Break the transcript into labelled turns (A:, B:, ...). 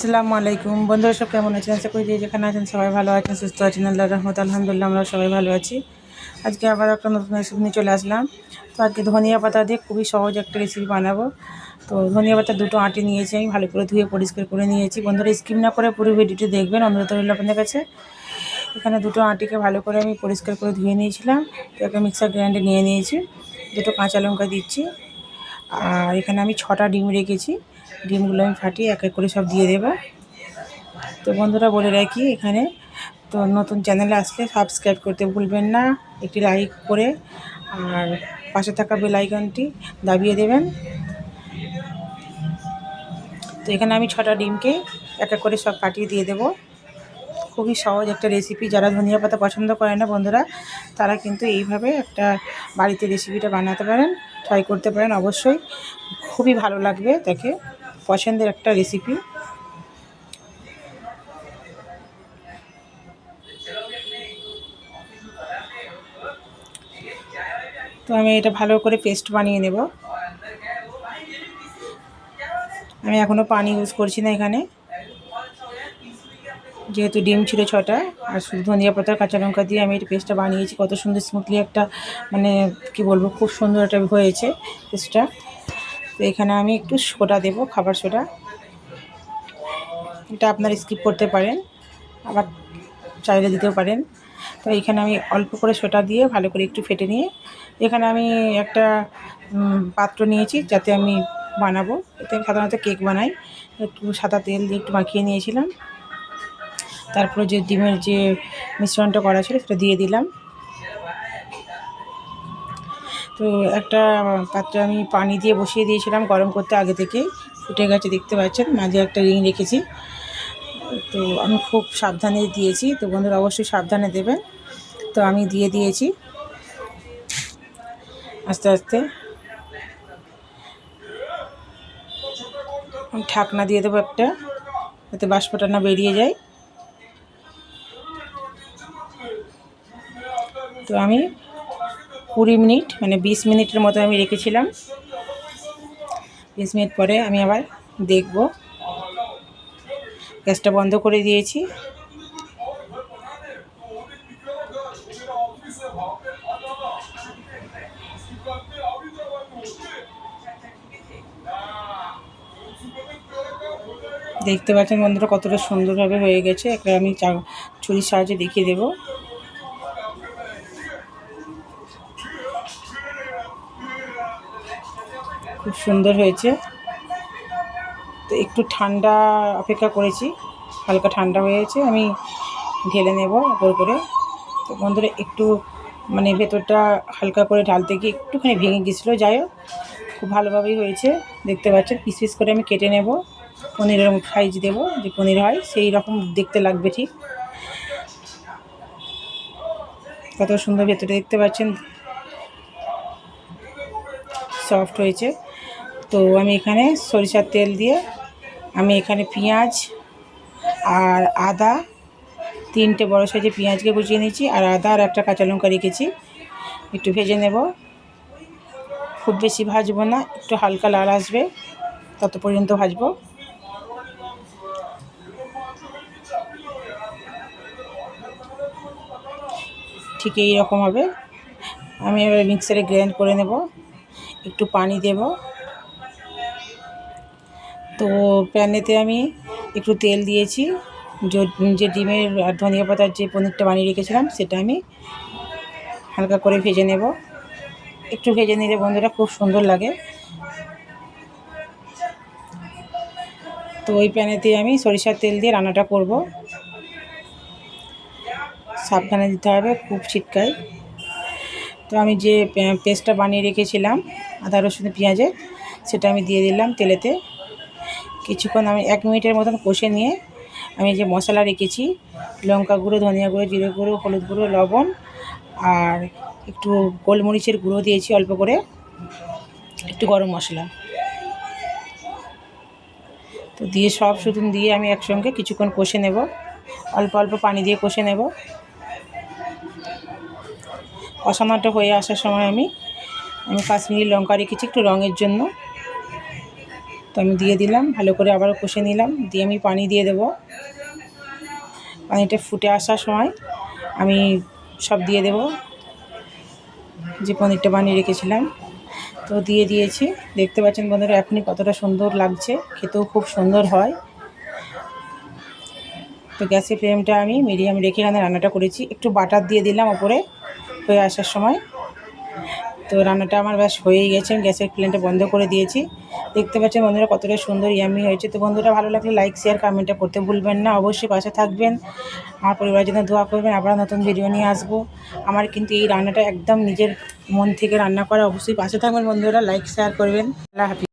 A: আসসালামু আলাইকুম। বন্ধুরা সব কেমন আছেন? আশা করি যেখানে আছেন সবাই ভালো আছেন, সুস্থ আছেন। আল্লাহ রহমত আলহামদুলিল্লাহ আমরা সবাই ভালো আছি। আজকে আবার একটা নতুন রেসিপি নিয়ে চলে আসলাম। তো আজকে ধনিয়া পাতা দিয়ে খুবই সহজ একটা রেসিপি বানাবো। তো ধনিয়া পাতা দুটো আটি নিয়েছি আমি, ভালো করে ধুয়ে পরিষ্কার করে নিয়েছি। বন্ধুরা স্কিম না করে পুরো ভিডিওটি দেখবেন, অনুরোধ রইল আপনাদের কাছে। এখানে দুটো আটিকে ভালো করে আমি পরিষ্কার করে ধুয়ে নিয়েছিলাম। তো একটা মিক্সার গ্রাইন্ডে নিয়ে নিয়েছি। দুটো কাঁচা লঙ্কা দিচ্ছি। আর এখানে আমি ছটা ডিম রেখেছি। ডিমগুলো আমি ফাটিয়ে এক এক করে সব দিয়ে দেবো। তো বন্ধুরা বলে রাখি, এখানে তো নতুন চ্যানেলে আসলে সাবস্ক্রাইব করতে ভুলবেন না, একটি লাইক করে আর পাশে থাকা বেল আইকনটি দাবিয়ে দেবেন। তো এখানে আমি ছটা ডিমকে এক এক করে সব কাটিয়ে দিয়ে দেবো। খুবই সহজ একটা রেসিপি যারা ধনিয়া পাতা পছন্দ করে না বন্ধুরা, তারা কিন্তু এইভাবে একটা বাড়িতে রেসিপিটা বানাতে পারেন। ট্রাই করতে পারেন অবশ্যই। খুবই ভালো লাগবে তাকে। পছন্দের একটা রেসিপি তো আমি এটা ভালো করে পেস্ট বানিয়ে নেব। আমি এখনও পানি ইউজ করছি না এখানে। যেহেতু ডিম ছিল ছটা, আর শুধু ধনিয়া পাতা কাঁচা লঙ্কা দিয়ে আমি এটা পেস্টটা বানিয়েছি। কত সুন্দর স্মুথলি একটা মানে কি বলব, খুব সুন্দর একটা হয়েছে পেস্টটা তো এখানে আমি একটু সোডা দেব, খাবার সোডা। এটা আপনারা স্কিপ করতে পারেন, আবার চাইলে দিতেও পারেন। তো এখানে আমি অল্প করে সোটা দিয়ে ভালো করে একটু ফেটে নিয়ে, এখানে আমি একটা পাত্র নিয়েছি যাতে আমি বানাবো। এতে আমি সাধারণত কেক বানাই। একটু সাদা তেল দিয়ে একটু মাখিয়ে নিয়েছিলাম। তারপরে যে ডিমের যে মিশ্রণটা করা ছিল সেটা দিয়ে দিলাম। তো একটা পাত্রে আমি পানি দিয়ে বসিয়ে দিয়েছিলাম গরম করতে আগে থেকেই। ফুটে গেছে দেখতে পাচ্ছেন, মাঝে একটা রিং রেখেছি। তো আমি খুব সাবধানে দিয়েছি, তো বন্ধুরা অবশ্যই সাবধানে দেবেন। তো আমি দিয়ে দিয়েছি। আস্তে আস্তে। ঢাকনা দিয়ে দেবো একটা, যাতে বাষ্পটা না বেরিয়ে যায়। তো আমি কুড়ি মিনিট মানে বিশ মিনিটের মতো আমি রেখেছিলাম। বিশ মিনিট পরে আমি আবার দেখব। গ্যাসটা বন্ধ করে দিয়েছি। দেখতে পাচ্ছেন বন্ধুরা কতটা সুন্দরভাবে হয়ে গেছে। একটা আমি চা ছুরির সাহায্যে দেখিয়ে দেবো। খুব সুন্দর হয়েছে। তো একটু ঠান্ডা অপেক্ষা করেছি, হালকা ঠান্ডা হয়েছে, আমি ঢেলে নেব ওপর করে। তো বন্ধুরা একটু মানে ভেতরটা হালকা করে ঢালতে গিয়ে একটুখানি ভেঙে গেছিল যাই হোক, খুব ভালোভাবেই হয়েছে। দেখতে পাচ্ছেন, পিস পিস করে আমি কেটে নেব। পনিরের সাইজ দেবো, যে পনির হয়, সেই রকম দেখতে লাগবে ঠিক। কত সুন্দর ভেতরে দেখতে পাচ্ছেন। সফট হয়েছে। তো আমি এখানে সরিষার তেল দিয়ে আমি এখানে পেঁয়াজ আর আদা, তিনটে বড়ো সাইজে পেঁয়াজকে গুছিয়ে নিয়েছি আর আদা আর একটা কাঁচা লঙ্কা রেখেছি। একটু ভেজে নেব। খুব বেশি ভাজবো না, একটু হালকা লাল আসবে, তত পর্যন্ত ভাজবো। ঠিক এই রকম হবে। আমি এবার মিক্সারে গ্রাইন্ড করে নেব। একটু পানি দেব। তো প্যানেতে আমি একটু তেল দিয়েছি। যে ডিমের আর ধনিয়া পাতার যে পনিরটা বানিয়ে রেখেছিলাম, সেটা আমি হালকা করে ভেজে নেব। একটু ভেজে নিলে বন্ধুরা খুব সুন্দর লাগে। তো ওই প্যানেতে আমি সরিষার তেল দিয়ে রান্নাটা করব। সাবধানে দিতে হবে, খুব ছিটকায়। তো আমি যে পেস্টটা বানিয়ে রেখেছিলাম, আদা, রসুন, পেঁয়াজে, সেটা আমি দিয়ে দিলাম তেলেতে। কিছুক্ষণ আমি এক মিনিটের মতন কষে নিয়ে আমি যে মশলা রেখেছি, লঙ্কা গুঁড়ো, ধনিয়া গুঁড়ো, জিরে গুঁড়ো, হলুদ গুঁড়ো, লবণ, আর একটু গোলমরিচের গুঁড়ো দিয়েছি অল্প করে, একটু গরম মশলা। তো দিয়ে সব শুধু দিয়ে আমি একসঙ্গে কিছুক্ষণ কষে নেব। অল্প অল্প পানি দিয়ে কষে নেব। কষানোটা হয়ে আসার সময় আমি আমি কাশ্মীরি লঙ্কা রেখেছি একটু রঙের জন্য। তো আমি দিয়ে দিলাম, ভালো করে আবারও কষে নিলাম, দিয়ে আমি পানি দিয়ে দেবো। পানিটা ফুটে আসার সময় আমি সব দিয়ে দেব, যে পনিরটা বানিয়ে রেখেছিলাম। তো দিয়ে দিয়েছি। দেখতে পাচ্ছেন বন্ধুরা, এখনই কতটা সুন্দর লাগছে, খেতেও খুব সুন্দর হয়। তো গ্যাসের ফ্লেমটা আমি মিডিয়াম রেখে এখানে রান্নাটা করেছি। একটু বাটার দিয়ে দিলাম ওপরে। হয়ে আসার সময়। তো রান্নাটা আমার ব্যাস হয়েই গেছে গ্যাসের ফ্লেমটা বন্ধ করে দিয়েছি। দেখতে পাচ্ছেন বন্ধুরা কতটা সুন্দর ইয়ামি হয়েছে। তো বন্ধুরা ভালো লাগলে লাইক শেয়ার কমেন্টটা করতে ভুলবেন না। অবশ্যই পাশে থাকবেন। আমার পরিবারের জন্য দোয়া করবেন। আবার নতুন ভিডিও নিয়ে আসব। আমার কিন্তু এই রান্নাটা একদম নিজের মন থেকে রান্না করা। অবশ্যই পাশে থাকবেন বন্ধুরা। লাইক শেয়ার করবেন। আল্লাহ হাফিজ।